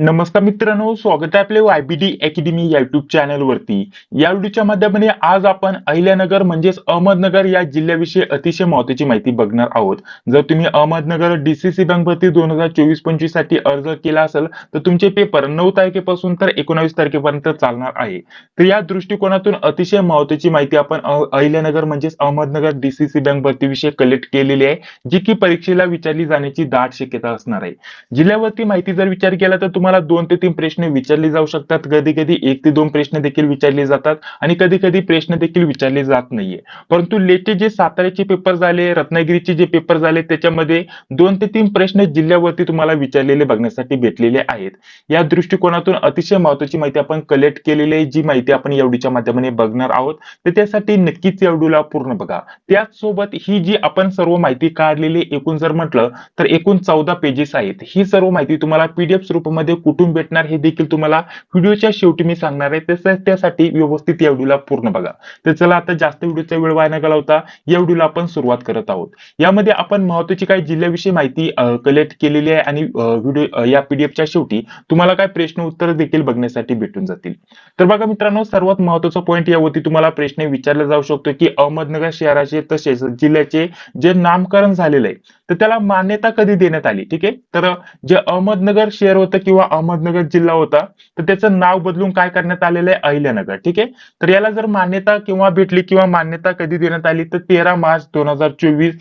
नमस्कार मित्रांनो स्वागत आहे आपले वायबीडी अकॅडमी या युट्यूब चॅनल वरती. या व्हिडिओच्या माध्यमाने आज आपण अहिल्यानगर म्हणजेच अहमदनगर या जिल्ह्याविषयी अतिशय महत्वाची माहिती बघणार आहोत. जर तुम्ही अहमदनगर डीसीसी बँक भरती दोन हजार चोवीस पंचवीससाठी अर्ज केला असेल तर तुमचे पेपर नऊ तारखेपासून तर एकोणावीस तारखेपर्यंत चालणार आहे. तर या दृष्टिकोनातून अतिशय महत्वाची माहिती आपण अहिल्यानगर म्हणजेच अहमदनगर डीसीसी बँक भरतीविषयी कलेक्ट केलेली आहे जी की परीक्षेला विचारली जाण्याची दाट शक्यता असणार आहे. जिल्ह्यावरती माहिती जर विचार केला तर तुम्हाला दोन ते तीन प्रश्न विचारले जाऊ शकतात. कधी कधी एक ते दोन प्रश्न देखील विचारले जातात आणि कधी कधी प्रश्न देखील विचारले जात नाहीये. परंतु लेटेस्ट जे साताऱ्याचे पेपर झाले रत्नागिरीचे जे पेपर झाले त्याच्यामध्ये दोन ते तीन प्रश्न जिल्ह्यावरती तुम्हाला विचारलेले बघण्यासाठी भेटलेले आहेत. या दृष्टिकोनातून अतिशय महत्वाची माहिती आपण कलेक्ट केलेली आहे. जी माहिती आपण एवढीच्या माध्यमाने बघणार आहोत. तर त्यासाठी नक्कीच एवढीला पूर्ण बघा. त्याचसोबत ही जी आपण सर्व माहिती काढलेली एकूण जर म्हटलं तर एकूण चौदा पेजेस आहेत. ही सर्व माहिती तुम्हाला पीडीएफ स्वरूपामध्ये मध्ये कुठून भेटणार हे देखील तुम्हाला व्हिडिओच्या शेवटी मी सांगणार आहे. तसंच त्यासाठी व्यवस्थित या व्हिडिओला पूर्ण बघा. तर चला आता जास्त व्हिडिओचा वेळ वाया न घालवता या व्हिडिओला आपण सुरुवात करत आहोत. यामध्ये आपण महत्वाची काही जिल्ह्याविषयी माहिती कलेक्ट केलेली आहे आणि व्हिडिओ या पीडीएफच्या शेवटी तुम्हाला काय प्रश्न उत्तर देखील बघण्यासाठी भेटून जातील. तर बघा मित्रांनो सर्वात महत्त्वाचा पॉईंट यावरती तुम्हाला प्रश्न विचारला जाऊ शकतो की अहमदनगर शहराचे तसेच जिल्ह्याचे जे नामकरण झालेलं आहे तर त्याला मान्यता कधी देण्यात आली? ठीक आहे? तर जे अहमदनगर शहर होतं किंवा अहमदनगर जिल्हा होता तर त्याचं नाव बदलून काय करण्यात आलेलं आहे? अहिल्यानगर. ठीक आहे? तर याला जर मान्यता किंवा भेटली किंवा मान्यता कधी देण्यात आली तर तेरा मार्च दोन हजार चोवीस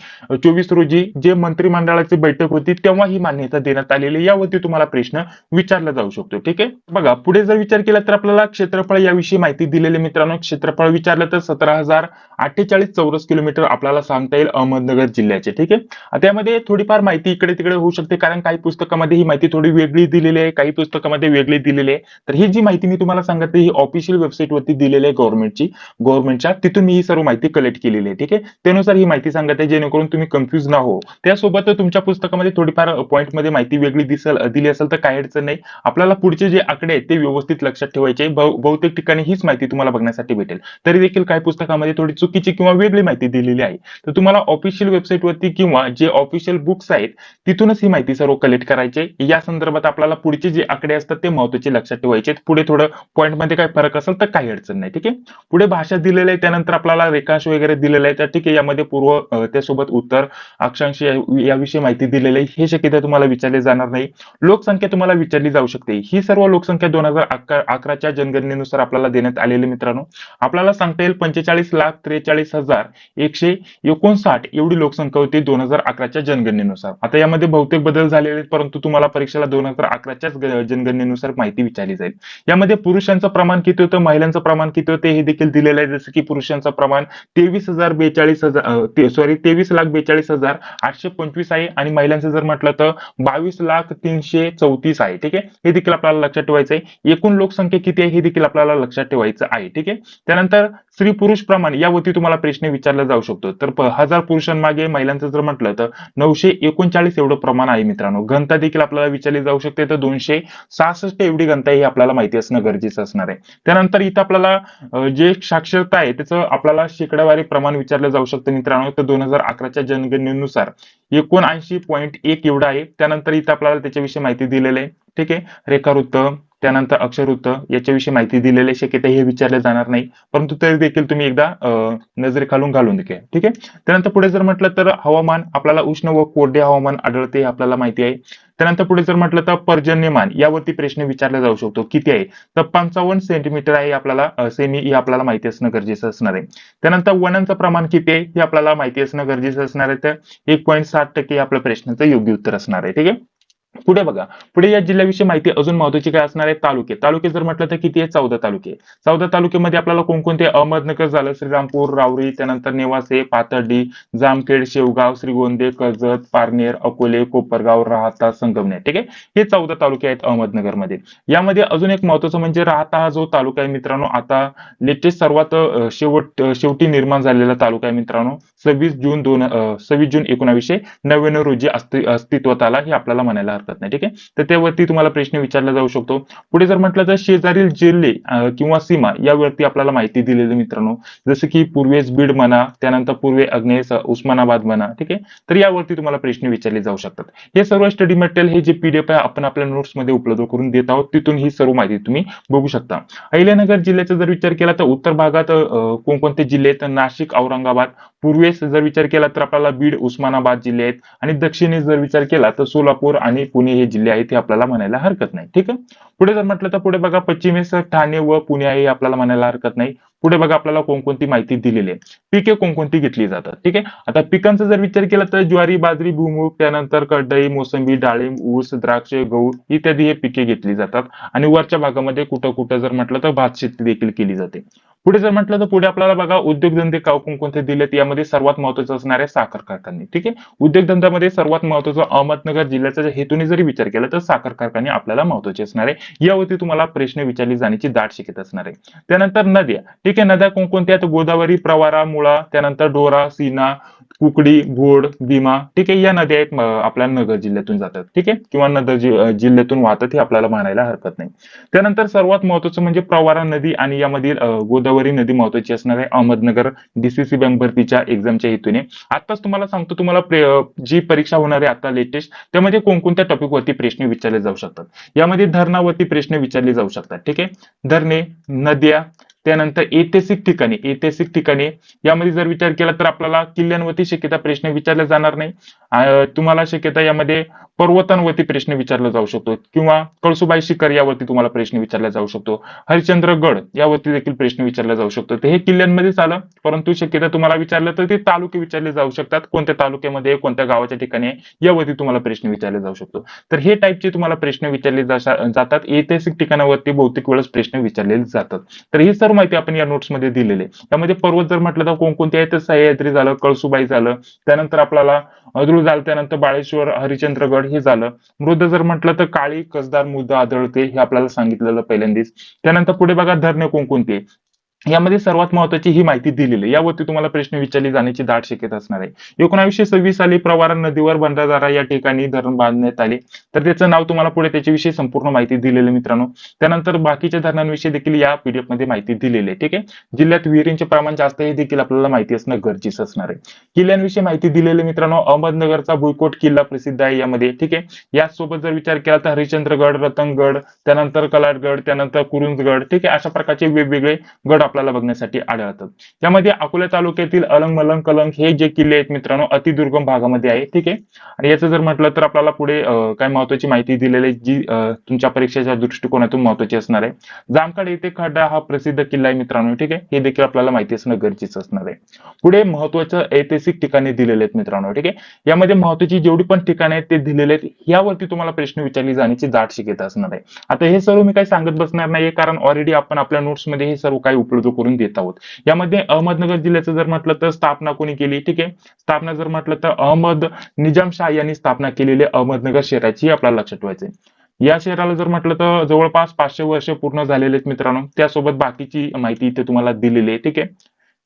चोवीस रोजी जे मंत्रिमंडळाची बैठक होती तेव्हा ही मान्यता देण्यात आलेली आहे. यावरती तुम्हाला प्रश्न विचारला जाऊ शकतो. ठीक आहे? बघा पुढे जर विचार केला तर आपल्याला क्षेत्रफळ याविषयी माहिती दिलेली मित्रांनो. क्षेत्रफळ विचारलं तर सतरा हजार अठ्ठेचाळीस चौरस किलोमीटर आपल्याला सांगता येईल अहमदनगर जिल्ह्याचे. ठीक आहे? त्यामध्ये थोडीफार माहिती इकडे तिकडे होऊ शकते कारण काही पुस्तकामध्ये ही माहिती थोडी वेगळी दिलेली आहे. काही पुस्तकामध्ये वेगळी दिलेले आहे. तर ही जी माहिती मी तुम्हाला सांगते ही ऑफिशियल वेबसाईट वरती दिलेली आहे गव्हर्नमेंटची गव्हर्नमेंटच्या तिथून मी ही सर्व माहिती कलेक्ट केलेली आहे ठीक आहे? त्यानुसार ही माहिती सांगत आहे जेणेकरून तुम्ही कन्फ्युज ना हो. त्यासोबत तुमच्या पुस्तकामध्ये थोडीफार पॉईंटमध्ये माहिती वेगळी दिसल दिली असेल तर काही अडचण नाही. आपल्याला पुढचे जे आकडे आहेत ते व्यवस्थित लक्षात ठेवायचे बहुतेक ठिकाणी हीच माहिती तुम्हाला बघण्यासाठी भेटेल. तरी देखील काही पुस्तकामध्ये थोडी चुकीची किंवा वेगळी माहिती दिलेली आहे. तर तुम्हाला ऑफिशियल वेबसाईट वरती किंवा जे ऑफिशियल बुक्स आहेत तिथूनच ही माहिती सर्व कलेक्ट करायची या संदर्भात आपल्याला पुढे जे आकडे असतात ते महत्त्वाचे लक्षात ठेवायचे पुढे थोडं पॉईंटमध्ये काय काही फरक असेल तर काही अडचण नाही ठीक आहे? पुढे भाषा दिलेली आहे त्यानंतर आपल्याला रेखांश वगैरे दिलेलं आहे तर ठीक आहे यामध्ये पूर्व त्यासोबत उत्तर अक्षांश याविषयी माहिती दिलेली आहे. हे शक्यता तुम्हाला विचारले जाणार नाही. लोकसंख्या तुम्हाला विचारली जाऊ शकते. ही सर्व लोकसंख्या दोन हजार अकराच्या जनगणनेनुसार आपल्याला देण्यात आलेली मित्रांनो. आपल्याला सांगता येईल पंचेचाळीस लाख त्रेचाळीस हजार एकशे एकोणसाठ एवढी लोकसंख्या होती दोन हजार अकराच्या जनगणनेनुसार. आता यामध्ये बहुतेक बदल झालेले आहेत परंतु तुम्हाला परीक्षेला दोन हजार अकराच्या ग- जनगणनेनुसार माहिती विचारली जाईल. यामध्ये पुरुषांचं प्रमाण किती होतं? महिलांचं प्रमाण किती होतं? हे देखील दिलेलं आहे. जसं की पुरुषांचं प्रमाण तेवीस हजार बेचाळीस हजार सॉरी तेवीस लाख बेचाळीस हजार आठशे पंचवीस आहे. आणि महिलांचं जर म्हटलं तर बावीस लाख तीनशे चौतीस आहे. ठीक आहे? हे देखील आपल्याला लक्षात ठेवायचं आहे. एकूण लोकसंख्या किती आहे? हे देखील आपल्याला लक्षात ठेवायचं आहे. ठीक आहे? त्यानंतर स्त्री पुरुष प्रमाण यावरती तुम्हाला प्रश्न विचारला जाऊ शकतो. तर हजार पुरुषांमागे महिलांचं जर म्हटलं तर नऊशे एकोणचाळीस एवढं प्रमाण आहे मित्रांनो. घनता देखील आपल्याला विचारली जाऊ शकते. तर दोनशे सहासष्ट एवढी घनता ही आपल्याला माहिती असणं गरजेचं असणार आहे. त्यानंतर इथं आपल्याला जे साक्षरता आहे त्याचं आपल्याला शेकडावारी प्रमाण विचारलं जाऊ शकतं. मित्रांनो तर दोन हजार अकराच्या जनगणनेनुसार एकोणऐंशी पॉईंट एक एवढा आहे. त्यानंतर इथं आपल्याला त्याच्याविषयी माहिती दिलेली आहे. ठीक आहे? रेखावृत्त त्यानंतर अक्षरवृत्त याच्याविषयी माहिती दिलेली शक्यता हे विचारले जाणार नाही. परंतु तरी देखील तुम्ही एकदा नजरे नजरेखालून घालून देखील ठीक आहे? त्यानंतर पुढे जर म्हटलं तर हवामान आपल्याला उष्ण व कोरडे हवामान आढळते हे आपल्याला माहिती आहे. त्यानंतर पुढे जर म्हटलं तर पर्जन्यमान यावरती प्रश्न विचारला जाऊ शकतो. किती आहे? तर पंचावन्न सेंटीमीटर आहे आपल्याला सेमी हे आपल्याला माहिती असणं गरजेचं असणार आहे. त्यानंतर वनांचं प्रमाण किती आहे हे आपल्याला माहिती असणं गरजेचं असणार आहे. तर एक पॉईंट साठ टक्के आपल्या प्रश्नाचं योग्य उत्तर असणार आहे. ठीक आहे? पुढे बघा. पुढे या जिल्ह्याविषयी माहिती अजून महत्वाची काय असणार आहे? तालुके. तालुके जर म्हटलं तर किती आहे चौदा तालुके. चौदा तालुक्यामध्ये आपल्याला कोणकोणते अहमदनगर झालं? श्रीरामपूर रावरी त्यानंतर नेवासे पातर्डी जामखेड शेवगाव श्रीगोंदे कर्जत पारनेर अकोले कोपरगाव राहता संगमनेर. ठीक आहे? हे चौदा तालुके आहेत अहमदनगरमध्ये. यामध्ये अजून एक महत्वाचं म्हणजे राहता हा जो तालुका आहे मित्रांनो आता लेटेस्ट सर्वात शेवट शेवटी निर्माण झालेला तालुका आहे मित्रांनो सव्वीस जून दोन सव्वीस जून एकोणावीसशे नव्याण्णव रोजी अस्तित्वात आला हे आपल्याला म्हणायला हरकत नाही ठीक आहे? तर त्यावरती तुम्हाला प्रश्न विचारला जाऊ शकतो. पुढे जर म्हटलं तर शेजारील जिल्हे किंवा सीमा यावरती आपल्याला माहिती दिलेली मित्रांनो. जसं की पूर्वेस बीड म्हणा त्यानंतर पूर्वे अग्नेस उस्मानाबाद म्हणा ठीक आहे? तर यावरती तुम्हाला प्रश्न विचारले जाऊ शकतात. हे सर्व स्टडी मटेरियल हे जे पीडीएफ आहे आपण आपल्या नोट्समध्ये उपलब्ध करून देत आहोत. तिथून ही सर्व माहिती तुम्ही बघू शकता. अहिल्यानगर जिल्ह्याचा जर विचार केला तर उत्तर भागात कोणकोणते जिल्हे आहेत? नाशिक औरंगाबाद पूर्वेस जर विचार केला तर आपल्याला बीड उस्मानाबाद जिल्हे आहेत आणि दक्षिणेस जर विचार केला तर सोलापूर आणि पुणे हे जिल्हे आहेत हे आपल्याला म्हणायला हरकत नाही ठीक आहे? पुढे जर म्हटलं तर पुढे बघा पश्चिमेस ठाणे व पुणे आहे हे आपल्याला म्हणायला हरकत नाही. पुढे बघा आपल्याला कोणकोणती माहिती दिलेली आहे. पिके कोणकोणती घेतली जातात ठीक आहे? आता पिकांचा जर विचार केला तर ज्वारी बाजरी भुईमूग त्यानंतर कडई मोसंबी डाळिंब ऊस द्राक्ष गहू इत्यादी हे पिके घेतली जातात. आणि वरच्या भागामध्ये कुठं कुठं जर म्हटलं तर भात शेती देखील केली जाते. पुढे जर म्हटलं तर पुढे आपल्याला बघा उद्योगधंदे का कोणकोणते दिलेत? यामध्ये सर्वात महत्वाचं असणार आहे साखर कारखाने ठीक आहे? उद्योगधंद्यामध्ये सर्वात महत्वाचं अहमदनगर जिल्ह्याचा हेतूने जरी विचार केला तर साखर कारखाने आपल्याला महत्त्वाचे असणार. आहे यावरती तुम्हाला प्रश्न विचारली जाण्याची दाट शिकत असणार. आहे त्यानंतर नद्या ठीक आहे? नद्या कोणकोणत्या गोदावरी प्रवारा मुळा त्यानंतर डोरा सीना कुकडी घोड भीमा ठीक आहे या नद्या आहेत आपल्या नगर जिल्ह्यातून जातात ठीक आहे? किंवा नगर जिल्ह्यातून वाहतात हे आपल्याला म्हणायला हरकत नाही. त्यानंतर सर्वात महत्वाचं म्हणजे प्रवारा नदी आणि यामधील गोदावरी नदी महत्वाची असणार आहे अहमदनगर डीसीसी बँक भरतीच्या एक्झामच्या हेतूने. आताच तुम्हाला सांगतो तुम्हाला जी परीक्षा होणार आहे आता लेटेस्ट त्यामध्ये कोणकोणत्या टॉपिकवरती प्रश्न विचारले जाऊ शकतात? यामध्ये धरणावरती प्रश्न विचारले जाऊ शकतात ठीक आहे? धरणे नद्या त्यानंतर ऐतिहासिक ठिकाणी ऐतिहासिक ठिकाणी यामध्ये जर विचार केला तर आपल्याला किल्ल्यांवरती शक्यता प्रश्न विचारला जाणार नाही. तुम्हाला शक्यता यामध्ये पर्वतांवरती प्रश्न विचारला जाऊ शकतो किंवा कळसुबाई शिखर यावरती तुम्हाला प्रश्न विचारला जाऊ शकतो. हरिश्चंद्रगड यावरती देखील प्रश्न विचारला जाऊ शकतो. तर हे किल्ल्यांमध्येच आलं परंतु शक्यता तुम्हाला विचारलं तर ते तालुके विचारले जाऊ शकतात. कोणत्या तालुक्यामध्ये कोणत्या गावाच्या ठिकाणी यावरती तुम्हाला प्रश्न विचारले जाऊ शकतो. तर हे टाईपचे तुम्हाला प्रश्न विचारले जातात. ऐतिहासिक ठिकाणावरती बहुतेक वेळेस प्रश्न विचारले जातात. तर ही सर्व माहिती आपण या नोट्समध्ये दिलेली आहे. त्यामध्ये पर्वत जर म्हटलं तर कोणकोणते आहेत तर सह्याद्री झालं कळसुबाई झालं त्यानंतर आपल्याला अद्रू झालं त्यानंतर बाळेश्वर हरिश्चंद्रगड हे झालं मृद जर म्हटलं तर काळी कसदार मृदा आढळते हे आपल्याला सांगितलेलं पहिल्यांदाच त्यानंतर पुढे बघा धरणे कोणकोणती आहे. यामध्ये सर्वात महत्वाची ही माहिती दिलेली आहे. यावरती तुम्हाला प्रश्न विचारले जाण्याची दाट शक्यता असणार आहे. एकोणाशे सव्वीस साली प्रवारा नदीवर भंडारदारा या ठिकाणी धरण बांधण्यात आले. तर त्याचं नाव तुम्हाला पुढे त्याच्याविषयी संपूर्ण माहिती दिलेली मित्रांनो. त्यानंतर बाकीच्या धरणांविषयी देखील या पीडीएफमध्ये माहिती दिलेली आहे. ठीक आहे? जिल्ह्यात विहिरींचे प्रमाण जास्त हे देखील आपल्याला माहिती असणं गरजेचं असणार आहे. किल्ल्यांविषयी माहिती दिलेली मित्रांनो. अहमदनगरचा भुईकोट किल्ला प्रसिद्ध आहे यामध्ये. ठीक आहे? यासोबत जर विचार केला तर हरिश्चंद्रगड रतनगड त्यानंतर कलाडगड त्यानंतर कुरुंजगड ठीक आहे? अशा प्रकारचे वेगवेगळे गड आपल्याला बघण्यासाठी आढळतात यामध्ये अकोला तालुक्यातील अलंग मलंग कलंग हे जे किल्ले आहेत मित्रांनो अतिदुर्गम भागामध्ये आहे ठीक आहे? आणि याचं जर म्हटलं तर आपल्याला पुढे काय महत्वाची माहिती दिलेली आहे जी तुमच्या परीक्षेच्या दृष्टिकोनातून महत्वाची असणार आहे. जामखेड येथे खड्डा हा प्रसिद्ध किल्ला आहे मित्रांनो ठीक आहे? हे देखील आपल्याला माहिती असणं गरजेचं असणार आहे. पुढे महत्वाचं ऐतिहासिक ठिकाणी दिलेले आहेत मित्रांनो ठीक आहे? यामध्ये महत्वाची जेवढी पण ठिकाणे आहेत ते दिलेले आहेत यावरती तुम्हाला प्रश्न विचारले जाण्याची दाट शिकत असणार आहे. आता हे सर्व मी काही सांगत बसणार नाही कारण ऑलरेडी आपण आपल्या नोट्समध्ये हे सर्व काही उपलब्ध करून देत आहोत. यामध्ये अहमदनगर जिल्ह्याचं जर म्हटलं तर स्थापना कोणी केली? ठीक आहे. स्थापना जर म्हटलं तर अहमद निजामशाह यांनी स्थापना केलेली अहमदनगर शहराची आपल्याला लक्षात ठेवायचंय. या शहराला जर म्हटलं तर जवळपास पाचशे वर्ष पूर्ण झालेले आहेत मित्रांनो. त्यासोबत बाकीची माहिती इथे तुम्हाला दिलेली आहे. ठीक आहे.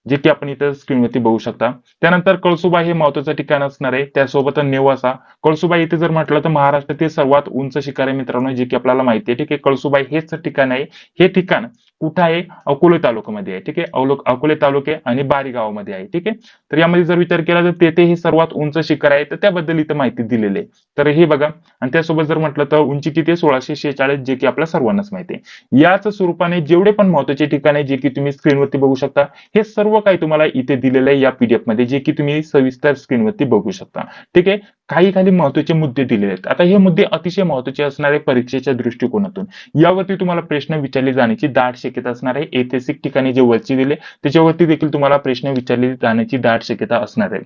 जे की आपण इथं स्क्रीनवरती बघू शकता. त्यानंतर कळसुबा हे महत्वाचं ठिकाण असणार आहे. त्यासोबत नेवासा. कळसुबाई इथे जर म्हटलं तर महाराष्ट्रातील सर्वात उंच शिखर आहे मित्रांनो जे की आपल्याला माहिती आहे. ठीक आहे. कळसुबाई हेच ठिकाण आहे. हे ठिकाण कुठं आहे? अकोले तालुक्यामध्ये आहे ठीक आहे? अवलो- अकोले तालुके आणि बारी गावामध्ये आहे ठीक आहे? तर यामध्ये जर विचार केला तर तेथे हे सर्वात उंच शिखर आहे तर त्याबद्दल इथं माहिती दिलेली आहे. तर हे बघा आणि त्यासोबत जर म्हटलं तर उंची किती आहे? सोळाशे शेहेचाळीस जे की आपल्या सर्वांनाच माहिती आहे. याच स्वरूपाने जेवढे पण महत्त्वाचे ठिकाण आहे जे की तुम्ही स्क्रीनवरती बघू शकता हे सर्व काही तुम्हाला इथे दिलेलं आहे या पीडीएफमध्ये जे की तुम्ही सविस्तर स्क्रीनवरती बघू शकता ठीक आहे? काही काही महत्त्वाचे मुद्दे दिलेले आहेत. आता हे मुद्दे अतिशय महत्त्वाचे असणारे परीक्षेच्या दृष्टिकोनातून. यावरती तुम्हाला प्रश्न विचारले जाण्याची दाट शक्यता असणार आहे. ऐतिहासिक ठिकाणी जे वरची दिले त्याच्यावरती देखील तुम्हाला प्रश्न विचारले जाण्याची दाट शक्यता असणार आहे.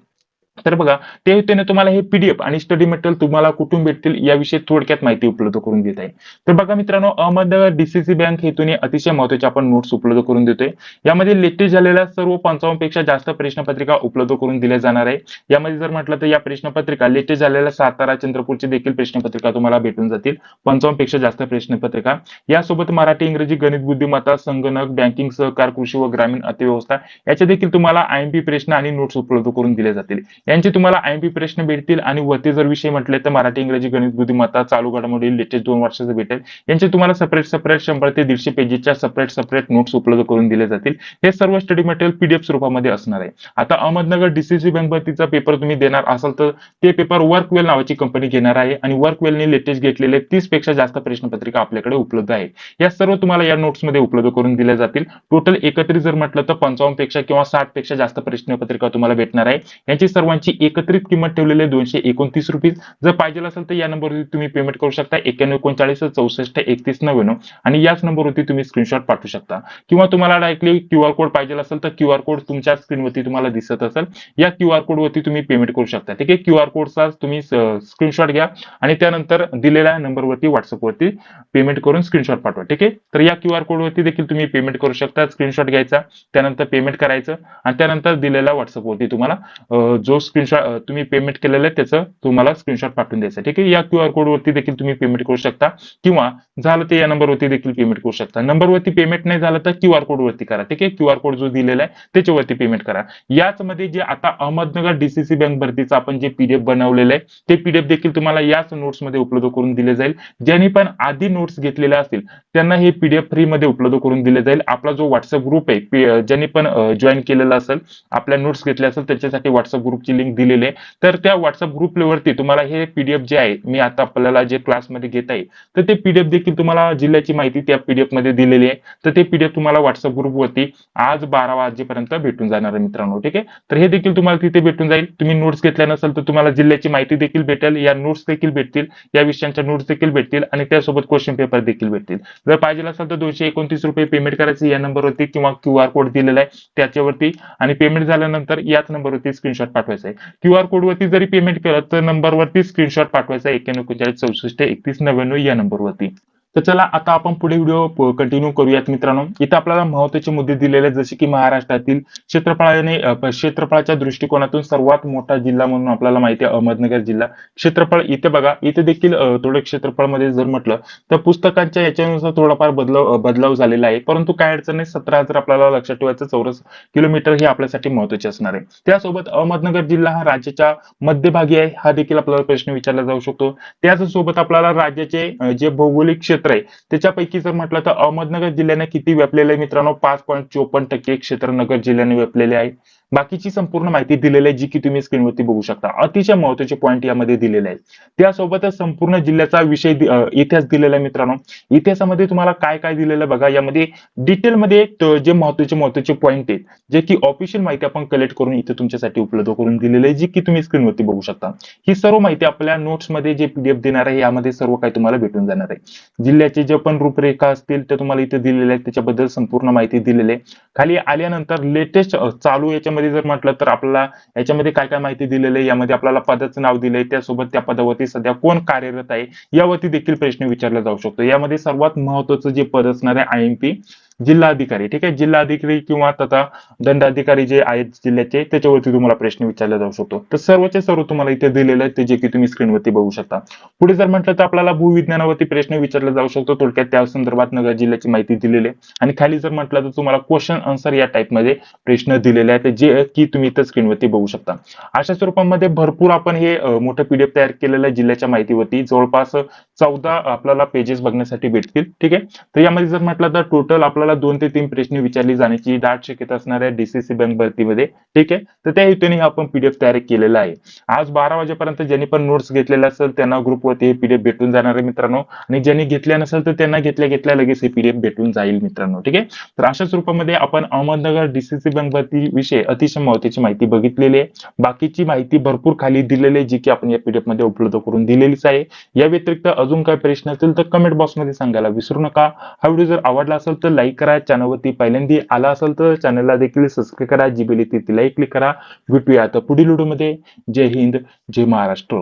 तर बघा ते हेतूने तुम्हाला हे पीडीएफ आणि स्टडी मटेरियल तुम्हाला कुठून भेटतील याविषयी थोडक्यात माहिती उपलब्ध करून देत आहे तर बघा मित्रांनो अहमदनगर डीसीसी बँक हेतूने अतिशय महत्त्वाचे आपण नोट्स उपलब्ध करून देतोय. यामध्ये लेटेस्ट झालेल्या सर्व पंचावन्नपेक्षा जास्त प्रश्नपत्रिका उपलब्ध करून दिल्या जाणार आहे. यामध्ये जर म्हटलं तर या प्रश्नपत्रिका लेटेस्ट झालेल्या सातारा चंद्रपूरची देखील प्रश्नपत्रिका तुम्हाला भेटून जातील. पंचावन्नपेक्षा जास्त प्रश्नपत्रिका. यासोबत मराठी इंग्रजी गणित बुद्धिमत्ता संगणक बँकिंग सहकार कृषी व ग्रामीण अर्थव्यवस्था याचे देखील तुम्हाला आयएमपी प्रश्न आणि नोट्स उपलब्ध करून दिले जातील. यांचे तुम्हाला आयएमपी प्रश्न भेटतील आणि वरती जर विषय म्हटले तर मराठी इंग्रजी गणित बुद्धिमत्ता चालू घडामोडी लेटेस्ट दोन वर्षाचे भेटेल. यांचे तुम्हाला सेपरेट सेपरेट शंभर ते दीडशे पेजेसच्या सेपरेट सेपरेट नोट्स उपलब्ध करून दिले जातील. हे सर्व स्टडी मटेरियल पीडीएफ स्वरूपामध्ये असणार आहे. आता अहमदनगर डीसीसी बँक भरतीचा पेपर तुम्ही देणार असाल तर ते पेपर वर्कवेल नावाची कंपनी घेणार आहे आणि वर्कवेलने लेटेस्ट घेतलेले तीसपेक्षा जास्त प्रश्नपत्रिका आपल्याकडे उपलब्ध आहे. या सर्व तुम्हाला या नोट्समध्ये उपलब्ध करून दिल्या जातील. टोटल एकत्रित जर म्हटलं तर पंचावन्नपेक्षा किंवा साठपेक्षा जास्त प्रश्नपत्रिका तुम्हाला भेटणार आहे. यांची सर्वांची एकत्रित किंमत ठेवलेली आहे दोनशे एकोणतीस रुपीज जर पाहिजे असेल तर या नंबरवरती तुम्ही पेमेंट करू शकता. एक्क्याण्णव एकोणचाळीस चौसष्ट एकतीस नव्याण्णव. आणि याच नंबरवरती तुम्ही स्क्रीनशॉट पाठवू शकता. किंवा तुम्हाला डायरेक्टली क्यू आर कोड पाहिजे असेल तर क्यू आर कोड तुमच्या स्क्रीनवरती तुम्हाला दिसत असेल. या क्यू आर कोड वरती तुम्ही पेमेंट करू शकता. ठीक आहे? क्यू आर कोडचा तुम्ही स्क्रीनशॉट घ्या. आणि त्यानंतर दिलेल्या नंबरवरती व्हॉट्सअपवरती पेमेंट करून स्क्रीनशॉट पाठवा. ठीक आहे? तर या क्यू आर कोडवरती देखील तुम्ही पेमेंट करू शकता. स्क्रीनशॉट घ्यायचा. त्यानंतर पेमेंट करायचं. आणि त्यानंतर दिलेल्या व्हॉट्सअपवरती तुम्हाला जो स्क्रीनशॉट तुम्ही पेमेंट केलेलं आहे त्याचं तुम्हाला स्क्रीनशॉट पाठवून द्यायचं. ठीक आहे? या क्यू आर कोडवरती देखील तुम्ही पेमेंट करू शकता. किंवा झालं ते या नंबरवरती देखील पेमेंट करू शकता. नंबरवरती पेमेंट नाही झालं तर क्यू आर कोडवरती करा. ठीक आहे? क्यू आर कोड जो दिलेला आहे त्याच्यावरती पेमेंट करा. याच मध्ये जे आता अहमदनगर डीसीसी बँक भरतीचं आपण जे पीडीएफ बनवलेलं आहे ते पीडीएफ देखील तुम्हाला याच नोट्समध्ये उपलब्ध करून दिले जाईल. ज्यांनी पण आधी नोट्स घेतलेल्या असतील त्यांना हे पीडीएफ फ्री मध्ये उपलब्ध करून दिले जाईल. आपला जो व्हॉट्सअप ग्रुप आहे ज्यांनी पण जॉईन केलेला असेल आपल्या नोट्स घेतल्या असेल त्याच्यासाठी व्हॉट्सअप ग्रुपची लिंक दिलेली आहे. तर त्या व्हॉट्सअप ग्रुपवरती तुम्हाला हे पीडीएफ जे आहे मी आता आपल्याला जे क्लासमध्ये घेत आहे तर ते पीडीएफ देखील तुम्हाला जिल्ह्याची माहिती त्या पीडीएफमध्ये दिलेली आहे. तर ते पीडीएफ तुम्हाला व्हॉट्सअप ग्रुपवरती आज बारा वाजेपर्यंत भेटून जाणार आहे मित्रांनो ठीक आहे? तर हे देखील तुम्हाला तिथे भेटून जाईल. तुम्ही नोट्स घेतल्या नसेल तर तुम्हाला जिल्ह्याची माहिती देखील भेटेल या नोट्स देखील भेटतील या विषयांच्या नोट्स देखील भेटतील आणि त्यासोबत क्वेश्चन पेपर देखील भेटतील. जर पाहिजे असेल तर दोनशे एकोणतीस रुपये पेमेंट करायचे या नंबरवरती किंवा क्यू आर कोड दिलेला आहे त्याच्यावरती. आणि पेमेंट झाल्यानंतर याच नंबरवरती स्क्रीनशॉट पाठवायचा. आहे क्यू आर कोडवरती जरी पेमेंट केलं तर नंबरवरती स्क्रीनशॉट पाठवायचा आहे एक्क्याण्णव एकोणचाळीस चौसष्ट एकतीस नव्याण्णव या नंबरवरती तर चला आता आपण पुढे व्हिडिओ कंटिन्यू करूयात मित्रांनो. इथं आपल्याला महत्त्वाचे मुद्दे दिलेले आहेत जसे की महाराष्ट्रातील क्षेत्रफळाने क्षेत्रफळाच्या दृष्टिकोनातून सर्वात मोठा जिल्हा म्हणून आपल्याला माहिती आहे अहमदनगर जिल्हा. क्षेत्रफळ इथे बघा इथे देखील अ, थोडं क्षेत्रफळमध्ये जर म्हटलं तर पुस्तकांच्या याच्यानुसार थोडाफार बदलाव बदलाव झालेला आहे. परंतु काय अडचण नाही सतरा हजार आपल्याला लक्षात ठेवायचं चौरस किलोमीटर हे आपल्यासाठी महत्त्वाचे असणार आहे. त्यासोबत अहमदनगर जिल्हा हा राज्याच्या मध्यभागी आहे हा देखील आपल्याला प्रश्न विचारला जाऊ शकतो. त्याचसोबत आपल्याला राज्याचे जे भौगोलिक क्षेत्र आहे. त्याच्यापैकी जर म्हटलं तर अहमदनगर जिल्ह्याने किती व्यापलेलं आहे मित्रांनो? पाच पॉईंट चोपन्न टक्के क्षेत्र नगर जिल्ह्याने व्यापलेले आहे. बाकीची संपूर्ण माहिती दिलेली आहे जी की तुम्ही स्क्रीनवरती बघू शकता. अतिशय महत्त्वाचे पॉईंट यामध्ये दिलेले आहेत. त्यासोबतच संपूर्ण जिल्ह्याचा विषय इतिहास दिलेला आहे मित्रांनो. इतिहासामध्ये तुम्हाला काय काय दिलेलं बघा. यामध्ये डिटेलमध्ये जे महत्त्वाचे महत्त्वाचे पॉईंट आहेत जे की ऑफिशियल माहिती आपण कलेक्ट करून इथे तुमच्यासाठी उपलब्ध करून दिलेली आहे जी की तुम्ही स्क्रीनवरती बघू शकता. ही सर्व माहिती आपल्या नोट्समध्ये जे पीडीएफ देणार आहे यामध्ये सर्व काही तुम्हाला भेटून जाणार आहे. जिल्ह्याचे जे पण रूपरेखा असतील ते तुम्हाला इथे दिलेले आहेत. त्याच्याबद्दल संपूर्ण माहिती दिलेली आहे. खाली आल्यानंतर लेटेस्ट चालू याच्या याच्यामध्ये जर म्हटलं तर आपल्याला याच्यामध्ये काय काय माहिती दिलेली आहे? यामध्ये आपल्याला पदाचं नाव दिलंय. त्यासोबत त्या पदावरती सध्या कोण कार्यरत आहे? यावरती देखील प्रश्न विचारला जाऊ शकतो. यामध्ये सर्वात महत्वाचं जे पद असणार आहे आय एम पी जिल्हाधिकारी ठीक आहे? जिल्हाधिकारी किंवा तथा दंडाधिकारी जे आहेत जिल्ह्याचे त्याच्यावरती तुम्हाला प्रश्न विचारला जाऊ शकतो. तर सर्वचे सर्व तुम्हाला इथे दिलेलं आहे ते जे की तुम्ही स्क्रीनवरती बघू शकता. पुढे जर म्हटलं तर आपल्याला भूविज्ञानावरती प्रश्न विचारला जाऊ शकतो थोडक्यात त्या संदर्भात नगर जिल्ह्याची माहिती दिलेली आहे. आणि खाली जर म्हटलं तर तुम्हाला क्वेश्चन आन्सर या टाईपमध्ये प्रश्न दिलेले आहेत जे की तुम्ही इथं स्क्रीनवरती बघू शकता. अशा स्वरूपामध्ये भरपूर आपण हे मोठं पीडीएफ तयार केलेलं आहे जिल्ह्याच्या माहितीवरती. जवळपास चौदा आपल्याला पेजेस बघण्यासाठी भेटतील ठीक आहे? तर यामध्ये जर म्हटलं तर टोटल आपल्याला दोन ते तीन प्रश्न विचारली जाण्याची दाट शक्यता असणार आहे डीसीसी बँक भरतीमध्ये. ठीक आहे? तर त्या हेतूने आपण पीडीएफ तयार केलेला आहे. आज बारा वाजेपर्यंत ज्यांनी पण नोट्स घेतलेल्या असेल त्यांना ग्रुपवरती हे पीडीएफ भेटून जाणार आहे मित्रांनो. आणि ज्यांनी घेतल्या नसेल तर त्यांना घेतल्या घेतल्या लगेच हे पीडीएफ भेटून जाईल मित्रांनो. ठीक आहे? तर अशाच रूपामध्ये आपण अहमदनगर डीसीसी बँक भरती विषय अतिशय महत्वाची माहिती बघितलेली आहे. बाकीची माहिती भरपूर खाली दिलेली आहे जी की आपण या पीडीएफमध्ये उपलब्ध करून दिलेलीच आहे. या व्यतिरिक्त अजून काय प्रश्न असतील तर कमेंट बॉक्समध्ये सांगायला विसरू नका. हा व्हिडिओ जर आवडला असेल तर लाईक करा चॅनलवरती पहिल्यांदा आला असेल तर चॅनलला देखील सबस्क्राईब करा जी बेल येते तिलाही क्लिक करा. भेटूया आता पुढील व्हिडिओमध्ये जय हिंद जय महाराष्ट्र.